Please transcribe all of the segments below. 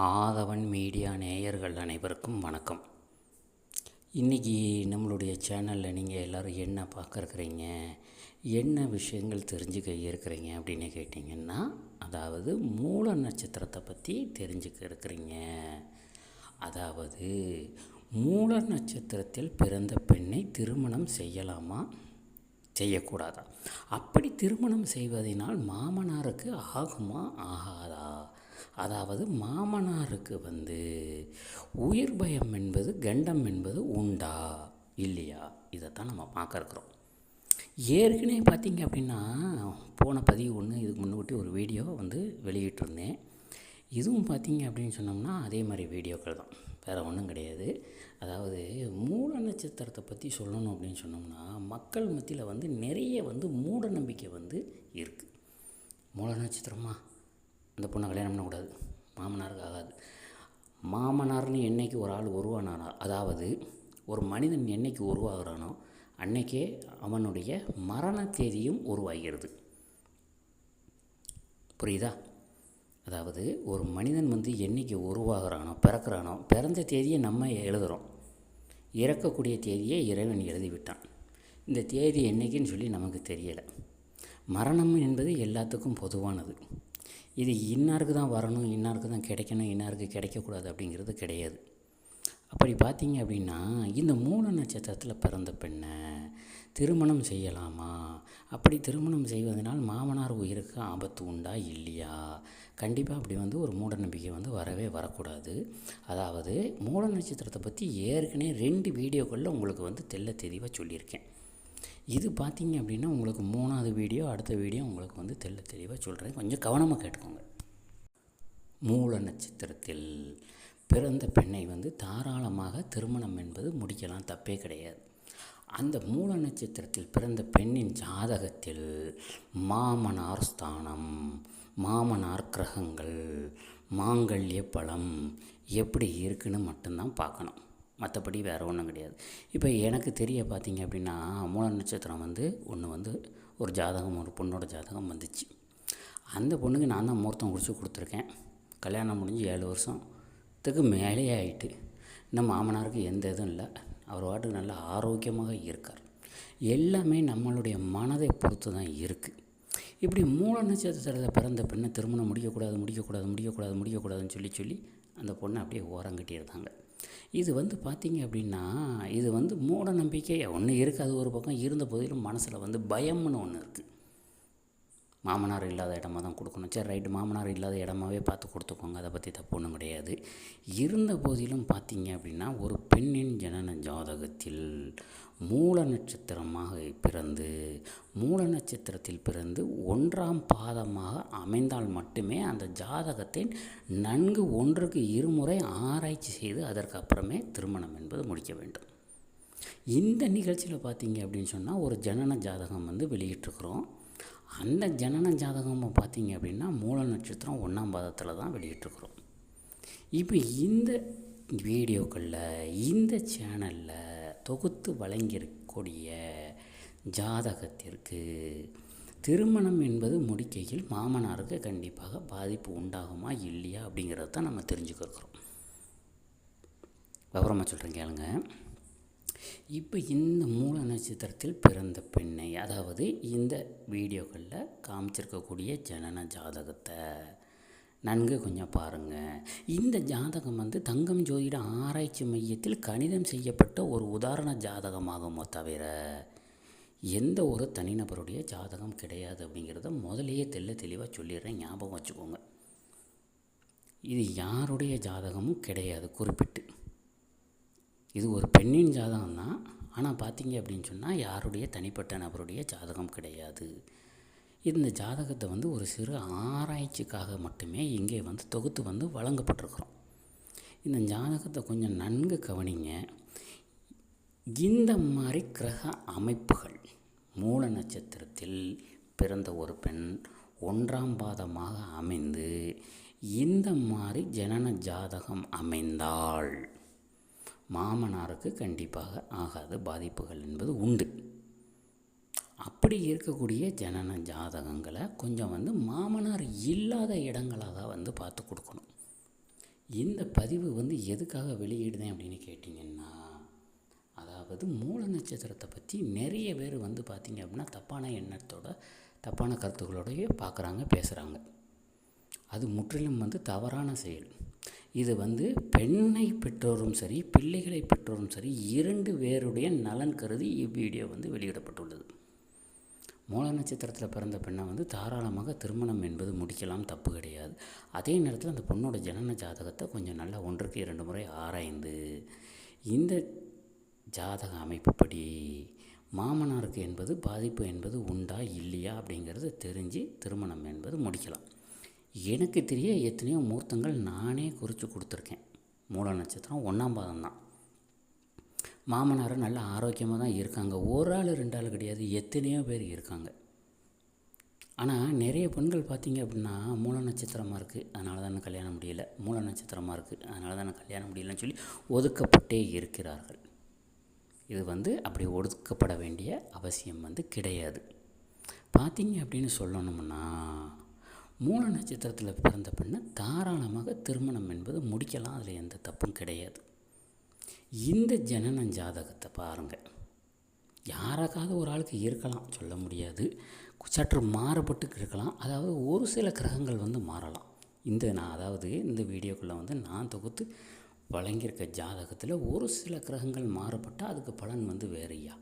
ஆதவன் media நேயர்கள் அனைவருக்கும் வணக்கம். இன்றைக்கி நம்மளுடைய சேனலில் நீங்கள் எல்லோரும் என்ன பார்க்குறீங்க என்ன விஷயங்கள் தெரிஞ்சுக்க இருக்கிறீங்க அப்படின்னு கேட்டிங்கன்னா அதாவது மூல நட்சத்திரத்தை பற்றி தெரிஞ்சுக்க இருக்கிறீங்க. அதாவது மூல நட்சத்திரத்தில் பிறந்த பெண்ணை திருமணம் செய்யலாமா? செய்யக்கூடாதா? அப்படி திருமணம் செய்வதனால் மாமனாருக்கு ஆகுமா? ஆகாதா? அதாவது மாமனாருக்கு வந்து உயிர் பயம் என்பது கண்டம் என்பது உண்டா? இல்லையா? இதைத்தான் நம்ம பார்க்கறக்குறோம் ஏற்கனவே பார்த்தீங்க அப்படின்னா போன பதிவு ஒன்று இதுக்கு முன்னாடி ஒரு வீடியோ வந்து வெளியிட்டிருந்தேன். இதுவும் பார்த்தீங்க அப்படின்னு சொன்னோம்னா அதே மாதிரி வீடியோக்கள் தான். வேறு ஒன்றும் கிடையாது. அதாவது மூல நட்சத்திரத்தை பற்றி சொல்லணும் அப்படின்னு சொன்னோம்னா மக்கள் மத்தியில் வந்து நிறைய வந்து மூட நம்பிக்கை வந்து இருக்குது மூல நட்சத்திரமா? அந்த பொண்ணை கல்யாணம் பண்ணக்கூடாது. மாமனாருக்கு ஆகாது. மாமனார்னு என்றைக்கு ஒரு ஆள் உருவானானா அதாவது ஒரு மனிதன் என்னைக்கு உருவாகிறானோ அன்னைக்கே அவனுடைய மரண தேதியும் உருவாகிறது. புரியுதா? அதாவது ஒரு மனிதன் வந்து என்றைக்கு உருவாகிறானோ பிறக்கிறானோ பிறந்த தேதியை நம்ம எழுதுகிறோம் இறக்கக்கூடிய தேதியை இறைவன் எழுதிவிட்டான். இந்த தேதி என்றைக்குன்னு சொல்லி நமக்கு தெரியலை. மரணம் என்பது எல்லாத்துக்கும் பொதுவானது. இது இன்னாருக்கு தான் வரணும் இன்னாருக்கு தான் கிடைக்கணும் இன்னாருக்கு கிடைக்கக்கூடாது அப்படிங்கிறது கிடையாது. அப்படி பார்த்தீங்க அப்படின்னா இந்த மூல நட்சத்திரத்தில் பிறந்த பெண்ணை திருமணம் செய்யலாமா? அப்படி திருமணம் செய்வதனால் மாமனார் உயிருக்கு ஆபத்து உண்டா இல்லையா? கண்டிப்பாக அப்படி வந்து ஒரு மூட நம்பிக்கை வந்து வரவே வரக்கூடாது. அதாவது மூல நட்சத்திரத்தை பற்றி ஏற்கனவே ரெண்டு வீடியோக்களில் உங்களுக்கு வந்து தெல்ல தெளிவாக சொல்லியிருக்கேன். இது பார்த்தீங்க அப்படின்னா உங்களுக்கு மூணாவது வீடியோ அடுத்த வீடியோ உங்களுக்கு வந்து தெல்ல தெளிவாக சொல்கிறேன் கொஞ்சம் கவனமாக கேட்டுக்கோங்க. மூல நட்சத்திரத்தில் பிறந்த பெண்ணை வந்து தாராளமாக திருமணம் என்பது முடிக்கலாம். தப்பே கிடையாது. அந்த மூல நட்சத்திரத்தில் பிறந்த பெண்ணின் ஜாதகத்தில் மாமனார் ஸ்தானம் மாமனார் கிரகங்கள் மாங்கல்ய பழம் எப்படி இருக்குன்னு மட்டும்தான் பார்க்கணும். மற்றபடி வேறு ஒன்றும் கிடையாது. இப்போ எனக்கு தெரிய பார்த்தீங்க அப்படின்னா மூல நட்சத்திரம் வந்து ஒன்று வந்து ஒரு ஜாதகம் ஒரு பொண்ணோட ஜாதகம் வந்துச்சு. அந்த பொண்ணுக்கு நான் தான் முகூர்த்தம் குறித்து கொடுத்துருக்கேன். கல்யாணம் முடிஞ்சு ஏழு வருஷத்துக்கு மேலேயே ஆயிட்டு இன்னும் மாமனாருக்கு எந்த இதுவும் இல்லை. அவர் பாட்டுக்கு நல்லா ஆரோக்கியமாக இருக்கார். எல்லாமே நம்மளுடைய மனதை பொறுத்து தான் இருக்குது இப்படி மூல நட்சத்திரத்தில் பிறந்த பெண்ணை திருமணம் முடிக்கக்கூடாது முடிக்கக்கூடாது முடிக்கக்கூடாது முடிக்கக்கூடாதுன்னு சொல்லி சொல்லி அந்த பொண்ணை அப்படியே ஓரங்கட்டியிருந்தாங்க இது வந்து பார்த்திங்க அப்படின்னா இது வந்து மூட நம்பிக்கை. ஒன்று இருக்காது ஒரு பக்கம் இருந்த போதிலும் மனசில் வந்து பயம்னு ஒன்று இருக்குது மாமனார் இல்லாத இடமா தான் கொடுக்கணும். சரி ரைட்டு. மாமனார் இல்லாத இடமாவே பார்த்து கொடுத்துக்கோங்க. அதை பற்றி தப்பு ஒன்றும் கிடையாது. இருந்த போதிலும் பார்த்தீங்க அப்படின்னா ஒரு பெண்ணின் ஜனன ஜாதகத்தில் மூல நட்சத்திரமாக பிறந்து மூல நட்சத்திரத்தில் பிறந்து ஒன்றாம் பாதமாக அமைந்தால் மட்டுமே அந்த ஜாதகத்தை நன்கு ஒன்றுக்கு இருமுறை ஆராய்ச்சி செய்து அதற்கப்புறமே திருமணம் என்பது முடிக்க வேண்டும். இந்த நிகழ்ச்சியில் பார்த்தீங்க அப்படின்னு சொன்னால் ஒரு ஜனன ஜாதகம் வந்து வெளியிட்டிருக்கிறோம். அந்த ஜனன ஜாதகம் பார்த்தீங்க அப்படின்னா மூல நட்சத்திரம் ஒன்றாம் பாதத்தில் தான் வெளியிட்டிருக்கிறோம். இப்போ இந்த வீடியோக்களில் இந்த சேனலில் தொகுத்து வழங்கியிருக்கக்கூடிய ஜாதகத்திற்கு திருமணம் என்பது முடிக்கையில் மாமனாருக்கு கண்டிப்பாக பாதிப்பு உண்டாகுமா இல்லையா அப்படிங்கிறத தான் நம்ம தெரிஞ்சுக்கிறோம் விவரமாக சொல்கிறேன் கேளுங்க. இப்போ இந்த மூல நட்சத்திரத்தில் பிறந்த பெண்ணை அதாவது இந்த வீடியோக்களில் காமிச்சிருக்கக்கூடிய ஜனன ஜாதகத்தை நன்கு கொஞ்சம் பாருங்கள் இந்த ஜாதகம் வந்து தங்கம் ஜோதிட ஆராய்ச்சி மையத்தில் கணிதம் செய்யப்பட்ட ஒரு உதாரண ஜாதகமாகுமோ தவிர எந்த ஒரு தனிநபருடைய ஜாதகம் கிடையாது அப்படிங்கிறத முதலேயே தெல்ல தெளிவாக சொல்லிடுறேன் ஞாபகம் வச்சுக்கோங்க. இது யாருடைய ஜாதகமும் கிடையாது குறிப்பிட்டு. இது ஒரு பெண்ணின் ஜாதகம் தான் ஆனால் பார்த்தீங்க அப்படின்னு சொன்னால் யாருடைய தனிப்பட்ட நபருடைய ஜாதகம் கிடையாது. இந்த ஜாதகத்தை வந்து ஒரு சிறு ஆராய்ச்சிக்காக மட்டுமே இங்கே வந்து தொகுத்து வந்து வழங்கப்பட்டிருக்கிறோம். இந்த ஜாதகத்தை கொஞ்சம் நன்கு கவனிங்க. இந்த மாதிரி கிரக அமைப்புகள் மூல நட்சத்திரத்தில் பிறந்த ஒரு பெண் ஒன்றாம் பாதமாக அமைந்து இந்த மாதிரி ஜனன ஜாதகம் அமைந்தாள் மாமனாருக்கு கண்டிப்பாக ஆகாத பாதிப்புகள் என்பது உண்டு. அப்படி இருக்கக்கூடிய ஜனன ஜாதகங்களை கொஞ்சம் வந்து மாமனார் இல்லாத இடங்களாக தான் வந்து பார்த்து கொடுக்கணும். இந்த பதிவு வந்து எதுக்காக வெளியிடுதேன் அப்படின்னு கேட்டிங்கன்னா அதாவது மூல நட்சத்திரத்தை பற்றி நிறைய பேர் வந்து பார்த்திங்க அப்படின்னா தப்பான எண்ணத்தோட தப்பான கருத்துக்களோடய பார்க்குறாங்க பேசுகிறாங்க அது முற்றிலும் வந்து தவறான செயல். இது வந்து பெண்ணை பெற்றோரும் சரி பிள்ளைகளை பெற்றோரும் சரி இரண்டு பேருடைய நலன் கருதி இவ்வீடியோ வந்து வெளியிடப்பட்டுள்ளது. மூல நட்சத்திரத்தில் பிறந்த பெண்ணை வந்து தாராளமாக திருமணம் என்பது முடிக்கலாம் தப்பு கிடையாது. அதே நேரத்தில் அந்த பொண்ணோட ஜனன ஜாதகத்தை கொஞ்சம் நல்லா ஒன்றுக்கு இரண்டு முறை ஆராய்ந்து இந்த ஜாதக அமைப்புப்படி மாமனாருக்கு என்பது பாதிப்பு என்பது உண்டா இல்லையா அப்படிங்கிறத தெரிஞ்சு திருமணம் என்பது முடிக்கலாம். எனக்கு தெரிய எத்தனையோ முகூர்த்தங்கள் நானே குறித்து கொடுத்துருக்கேன். மூல நட்சத்திரம் ஒன்றாம் பாதம் தான். மாமனார் நல்ல ஆரோக்கியமாக தான் இருக்காங்க. ஒரு ஆள் ரெண்டு ஆள் கிடையாது. எத்தனையோ பேர் இருக்காங்க. ஆனால் நிறைய பெண்கள் பார்த்தீங்க அப்படின்னா மூல நட்சத்திரமாக இருக்குது அதனால தான் கல்யாணம் முடியலை. மூல நட்சத்திரமாக இருக்குது அதனால தான் கல்யாணம் முடியலன்னு சொல்லி ஒதுக்கப்பட்டே இருக்கிறார்கள். இது வந்து அப்படி ஒதுக்கப்பட வேண்டிய அவசியம் வந்து கிடையாது. பார்த்தீங்க அப்படின்னு சொல்லணும்னா மூல நட்சத்திரத்தில் பிறந்த பெண்ணை தாராளமாக திருமணம் என்பது முடிக்கலாம். அதில் எந்த தப்பும் கிடையாது. இந்த ஜனன ஜாதகத்தை பாருங்கள் யாராக்காவது ஒரு ஆளுக்கு இருக்கலாம் சொல்ல முடியாது. சற்று மாறுபட்டு இருக்கலாம். அதாவது ஒரு சில கிரகங்கள் வந்து மாறலாம். இந்த நான் அதாவது இந்த வீடியோக்குள்ளே வந்து நான் தொகுத்து வழங்கியிருக்க ஜாதகத்தில் ஒரு சில கிரகங்கள் மாறுபட்டால் அதுக்கு பலன் வந்து வேறையா?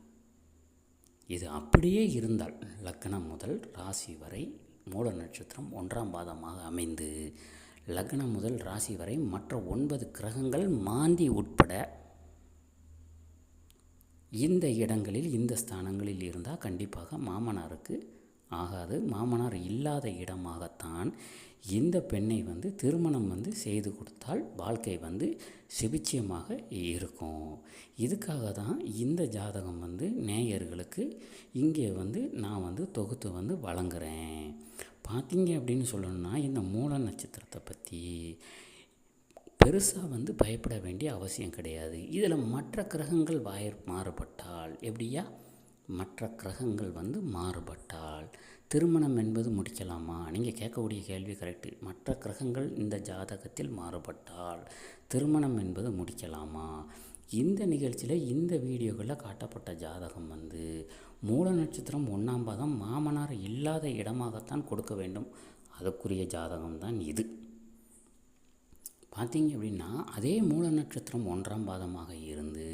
இது அப்படியே இருந்தால் லக்னம் முதல் ராசி வரை மூல நட்சத்திரம் ஒன்றாம் பாதமாக அமைந்து லக்னம் முதல் ராசி வரை மற்ற ஒன்பது கிரகங்கள் மாந்தி உட்பட இந்த இடங்களில் இந்த ஸ்தானங்களில் இருந்தால் கண்டிப்பாக மாமனாருக்கு ஆகாது. மாமனார் இல்லாத இடமாகத்தான் இந்த பெண்ணை வந்து திருமணம் வந்து செய்து கொடுத்தால் வாழ்க்கை வந்து சுபிட்சியமாக இருக்கும். இதுக்காக தான் இந்த ஜாதகம் வந்து நேயர்களுக்கு இங்கே வந்து நான் வந்து தொகுத்து வந்து வழங்குறேன். பார்த்தீங்க அப்படின்னு சொல்லணும்னா இந்த மூல நட்சத்திரத்தை பற்றி பெருசாக வந்து பயப்பட வேண்டிய அவசியம் கிடையாது. இதில் மற்ற கிரகங்கள் வாய மாறுபட்டால் எப்படியா? மற்ற கிரகங்கள் வந்து மாறுபட்டால். திருமணம் என்பது முடிக்கலாமா? நீங்கள் கேட்கக்கூடிய கேள்வி கரெக்டு மற்ற கிரகங்கள் இந்த ஜாதகத்தில் மாறுபட்டால் திருமணம் என்பது முடிக்கலாமா? இந்த நிகழ்ச்சியில் இந்த வீடியோக்களில் காட்டப்பட்ட ஜாதகம் வந்து மூல நட்சத்திரம் ஒன்றாம் பாதம் மாமனார் இல்லாத இடமாகத்தான் கொடுக்க வேண்டும். அதுக்குரிய ஜாதகம் தான் இது. பார்த்தீங்க அப்படின்னா அதே மூல நட்சத்திரம் ஒன்றாம் பாதமாக இருந்து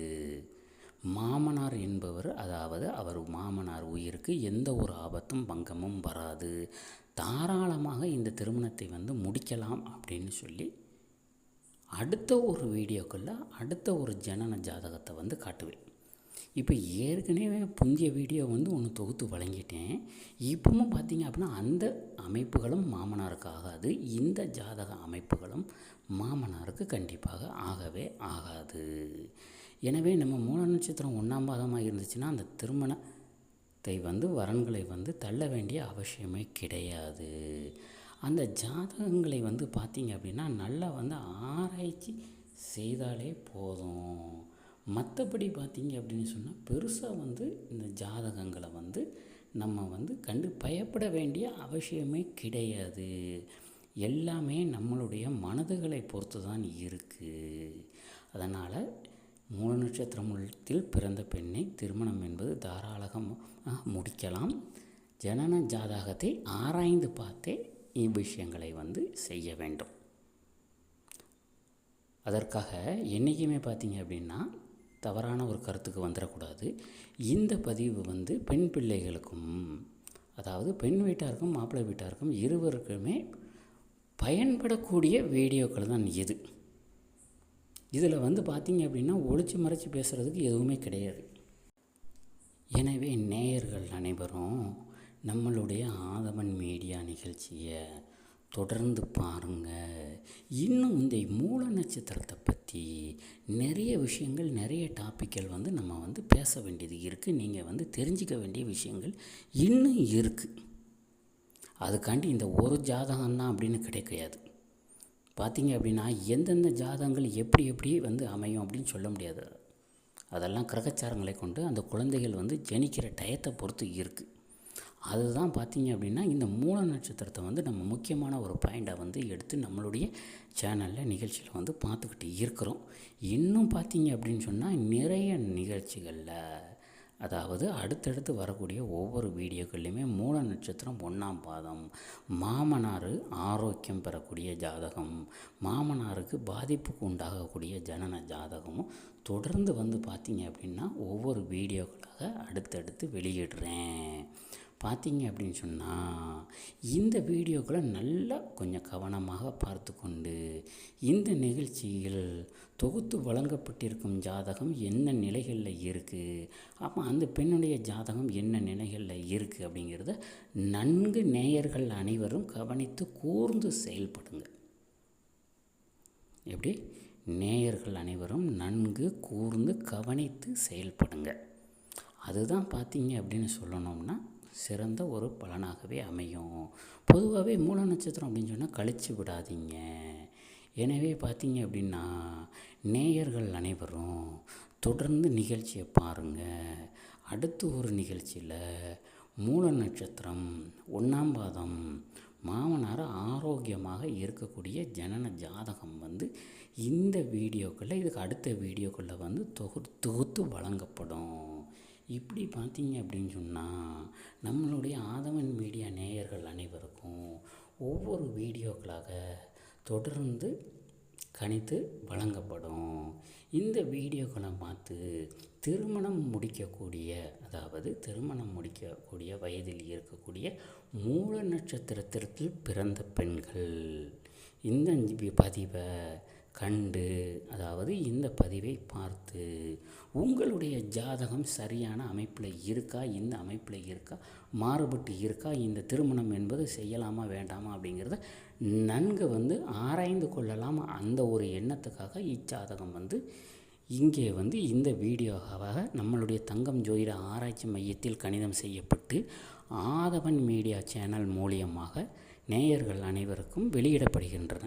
மாமனார் என்பவர் அதாவது அவர் மாமனார் உயிருக்கு எந்த ஒரு ஆபத்தும் பங்கமும் வராது. தாராளமாக இந்த திருமணத்தை வந்து முடிக்கலாம் அப்படின்னு சொல்லி அடுத்த ஒரு வீடியோக்குள்ளே அடுத்த ஒரு ஜனன ஜாதகத்தை வந்து காட்டுவேன். இப்போ ஏற்கனவே புந்திய வீடியோ வந்து ஒன்று தொகுத்து வழங்கிட்டேன். இப்பவும் பார்த்தீங்க அப்படின்னா அந்த அமைப்புகளும் மாமனாருக்கு ஆகாது. இந்த ஜாதக அமைப்புகளும் மாமனாருக்கு கண்டிப்பாக ஆகவே ஆகாது. எனவே நம்ம மூல நட்சத்திரம் ஒன்றாம் பாதமாக இருந்துச்சுன்னா அந்த திருமணத்தை வந்து வரன்களை வந்து தள்ள வேண்டிய அவசியமே கிடையாது. அந்த ஜாதகங்களை வந்து பார்த்திங்க அப்படின்னா நல்லா வந்து ஆராய்ச்சி செய்தாலே போதும். மற்றபடி பார்த்திங்க அப்படின்னு சொன்னால் பெருசாக வந்து இந்த ஜாதகங்களை வந்து நம்ம வந்து கண்டு பயப்பட வேண்டிய அவசியமே கிடையாது. எல்லாமே நம்மளுடைய மனதுகளை பொறுத்து தான் இருக்குது அதனால் மூல நட்சத்திரத்தில் பிறந்த பெண்ணை திருமணம் என்பது தாராளமாக முடிக்கலாம். ஜனன ஜாதகத்தை ஆராய்ந்து பார்த்தே இவ்விஷயங்களை வந்து செய்ய வேண்டும். அதற்காக என்றைக்குமே பார்த்தீங்க அப்படின்னா தவறான ஒரு கருத்துக்கு வந்துடக்கூடாது. இந்த பதிவு வந்து பெண் பிள்ளைகளுக்கும் அதாவது பெண் வீட்டாருக்கும் மாப்பிள்ளை வீட்டாருக்கும் இருவருக்குமே பயன்படக்கூடிய வீடியோக்கள் தான் இது. இதில் வந்து பார்த்திங்க அப்படின்னா ஒளிச்சு மறைச்சி பேசுகிறதுக்கு எதுவுமே கிடையாது. எனவே நேயர்கள் அனைவரும் நம்மளுடைய ஆதவன் மீடியா நிகழ்ச்சியை தொடர்ந்து பாருங்கள் இன்னும் இந்த மூல நட்சத்திரத்தை பற்றி நிறைய விஷயங்கள் நிறைய டாப்பிக்கல் வந்து நம்ம வந்து பேச வேண்டியது இருக்குது நீங்கள் வந்து தெரிஞ்சிக்க வேண்டிய விஷயங்கள் இன்னும் இருக்குது அதுக்காண்டி இந்த ஒரு ஜாதகம் தான் அப்படின்னு கிடையாது பார்த்தீங்க அப்படின்னா எந்தெந்த ஜாதகங்கள் எப்படி எப்படி வந்து அமையும் அப்படின்னு சொல்ல முடியாது. அதெல்லாம் கிரகச்சாரங்களை கொண்டு அந்த குழந்தைகள் வந்து ஜனிக்கிற டயத்தை பொறுத்து இருக்குது அதுதான் பார்த்தீங்க அப்படின்னா இந்த மூல நட்சத்திரத்தை வந்து நம்ம முக்கியமான ஒரு பாயிண்ட்டை வந்து எடுத்து நம்மளுடைய சேனலில் நிகழ்ச்சியில் வந்து பார்த்துக்கிட்டு இருக்கிறோம். இன்னும் பார்த்தீங்க அப்படின்னு சொன்னால் நிறைய நிகழ்ச்சிகளில் அதாவது அடுத்தடுத்து வரக்கூடிய ஒவ்வொரு வீடியோக்கள்லையுமே மூல நட்சத்திரம் ஒன்றாம் பாதம் மாமனார் ஆரோக்கியம் பெறக்கூடிய ஜாதகம் மாமனாருக்கு பாதிப்புக்கு உண்டாகக்கூடிய ஜனன ஜாதகமும் தொடர்ந்து வந்து பார்த்தீங்க அப்படின்னா ஒவ்வொரு வீடியோக்களாக அடுத்தடுத்து வெளியிடுறேன். பார்த்தீங்க அப்படின்னு சொன்னால் இந்த வீடியோக்களை நல்லா கொஞ்சம் கவனமாக பார்த்து கொண்டு இந்த நிகழ்ச்சியில் தொகுத்து வழங்கப்பட்டிருக்கும் ஜாதகம் என்ன நிலைகளில் இருக்குது அப்போ அந்த பெண்ணுடைய ஜாதகம் என்ன நிலைகளில் இருக்குது அப்படிங்கிறத நன்கு நேயர்கள் அனைவரும் கவனித்து கூர்ந்து செயல்படுங்க. எப்படி? நேயர்கள் அனைவரும் நன்கு கூர்ந்து கவனித்து செயல்படுங்க. அதுதான் பார்த்தீங்க அப்படின்னு சொல்லணும்னா சிறந்த ஒரு பலனாகவே அமையும். பொதுவாகவே மூல நட்சத்திரம் அப்படின்னு சொன்னால் கழிச்சு விடாதீங்க. எனவே பார்த்தீங்க அப்படின்னா நேயர்கள் அனைவரும் தொடர்ந்து நிகழ்ச்சியை பாருங்கள் அடுத்து ஒரு நிகழ்ச்சியில் மூல நட்சத்திரம் ஒன்றாம் பாதம் மாமனார் ஆரோக்கியமாக இருக்கக்கூடிய ஜனன ஜாதகம் வந்து இந்த வீடியோக்களில் இதுக்கு அடுத்த வீடியோக்களில் வந்து தொகு தொகுத்து வழங்கப்படும். இப்படி பார்த்தீங்க அப்படின்னு சொன்னால் நம்மளுடைய ஆதவன் மீடியா நேயர்கள் அனைவருக்கும் ஒவ்வொரு வீடியோக்களாக தொடர்ந்து கணித்து வழங்கப்படும். இந்த வீடியோக்களை பார்த்து திருமணம் முடிக்கக்கூடிய அதாவது திருமணம் முடிக்கக்கூடிய வயதில் இருக்கக்கூடிய மூல நட்சத்திரத்திற்கு பிறந்த பெண்கள். இந்த பதிவை கண்டு அதாவது இந்த பதிவை பார்த்து உங்களுடைய ஜாதகம் சரியான அமைப்பில் இருக்கா இந்த அமைப்பில் இருக்கா மாறுபட்டு இருக்கா இந்த திருமணம் என்பது செய்யலாமா வேண்டாமா அப்படிங்கிறத நன்கு வந்து ஆராய்ந்து கொள்ளலாம். அந்த ஒரு எண்ணத்துக்காக இச்சாதகம் வந்து இங்கே வந்து இந்த வீடியோவாக நம்மளுடைய தங்கம் ஜோதிட ஆராய்ச்சி மையத்தில் கணிதம் செய்யப்பட்டு ஆதவன் மீடியா சேனல் மூலியமாக நேயர்கள் அனைவருக்கும் வெளியிடப்படுகின்றன.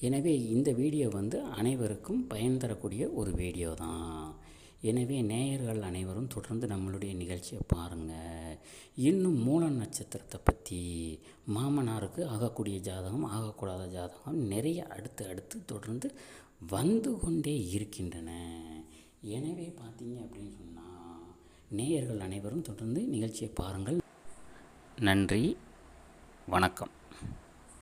எனவே இந்த வீடியோ வந்து அனைவருக்கும் பயன் தரக்கூடிய ஒரு வீடியோ தான். எனவே நேயர்கள் அனைவரும் தொடர்ந்து நம்மளுடைய நிகழ்ச்சியை பாருங்கள் இன்னும் மூல நட்சத்திரத்தை பற்றி மாமனாருக்கு ஆகக்கூடிய ஜாதகம் ஆகக்கூடாத ஜாதகம் நிறைய அடுத்து அடுத்து தொடர்ந்து வந்து கொண்டே இருக்கின்றன. எனவே பார்த்தீங்க அப்படின்னு சொன்னால் நேயர்கள் அனைவரும் தொடர்ந்து நிகழ்ச்சியை பாருங்கள். நன்றி. வணக்கம்.